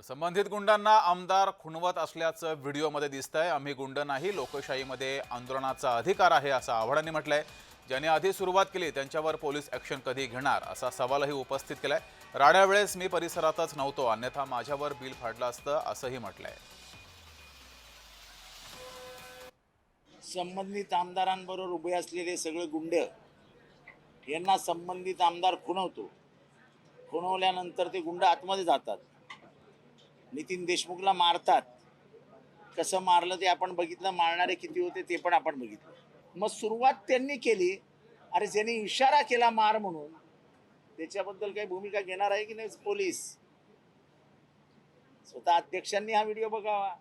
तर संबंधित गुंडांना आमदार खुणवत असल्याचं व्हिडिओमध्ये दिसतंय. आम्ही गुंड नाही लोकशाहीमध्ये आंदोलनाचा अधिकार आहे असं आव्हाडांनी म्हटलंय. ज्यांनी आधी सुरुवात केली त्यांच्यावर पोलीस ॲक्शन कधी घेणार असा सवालही उपस्थित केलाय. राड्या वेळेस मी परिसरातच नव्हतो अन्यथा माझ्यावर बिल फाडलं असतं असंही म्हटलंय. संबंधित आमदारांबरोबर उभे असलेले सगळे गुंड यांना संबंधित आमदार खुणवतो. खुणवल्यानंतर ते गुंड आतमध्ये जातात. नितीन देशमुखला मारतात. कसं मारलं ते आपण बघितलं मारणारे किती होते ते पण आपण बघितलं. मग सुरुवात त्यांनी केली. अरे ज्यांनी इशारा केला मार म्हणून त्याच्याबद्दल काही भूमिका घेणार आहे की नाही पोलीस? स्वतः अध्यक्षांनी हा व्हिडिओ बघावा.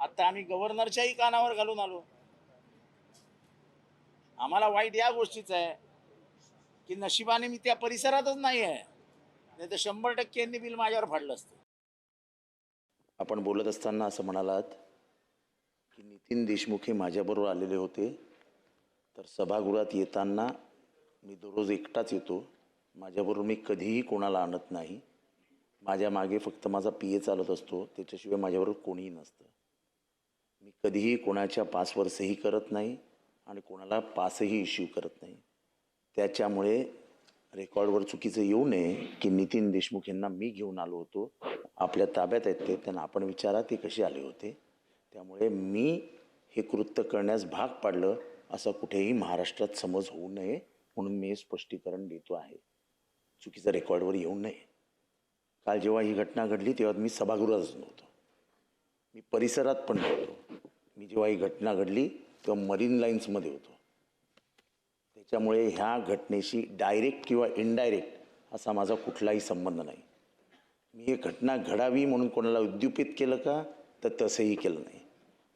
आता आम्ही गव्हर्नरच्याही कानावर घालून आलो. आम्हाला वाईट या गोष्टीचं आहे की नशिबाने मी त्या परिसरातच नाही आहे. नाही तर शंभर टक्के यांनी बिल माझ्यावर फाडलं असतं. आपण बोलत असताना असं म्हणालात की नितीन देशमुख हे माझ्याबरोबर आलेले होते. तर सभागृहात येताना मी दररोज एकटाच येतो. माझ्याबरोबर मी कधीही कोणाला आणत नाही. माझ्या मागे फक्त माझा पी ए चालत असतो. त्याच्याशिवाय माझ्याबरोबर कोणीही नसतं. मी कधीही कोणाच्या पासवर सही करत नाही आणि कोणाला पासही इश्यू करत नाही. त्याच्यामुळे रेकॉर्डवर चुकीचं येऊ नये की नितीन देशमुख यांना मी घेऊन आलो होतो. आपल्या ताब्यात आहेत ते. त्यांना आपण विचारा ते कसे आले होते? त्यामुळे मी हे कृत्य करण्यास भाग पाडलं असं कुठेही महाराष्ट्रात समज होऊ नये म्हणून मी हे स्पष्टीकरण देतो आहे. चुकीचं रेकॉर्डवर येऊ नये. काल जेव्हा ही घटना घडली तेव्हा मी सभागृहातच नव्हतो. मी परिसरात पण नव्हतो. मी जेव्हा ही घटना घडली तेव्हा मरीन लाईन्समध्ये होतो. त्याच्यामुळे ह्या घटनेशी डायरेक्ट किंवा इनडायरेक्ट असा माझा कुठलाही संबंध नाही. मी ही घटना घडावी म्हणून कोणाला उद्युपित केलं का तर तसंही केलं नाही.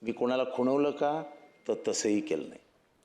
मी कोणाला खुणवलं का तर तसंही केलं नाही.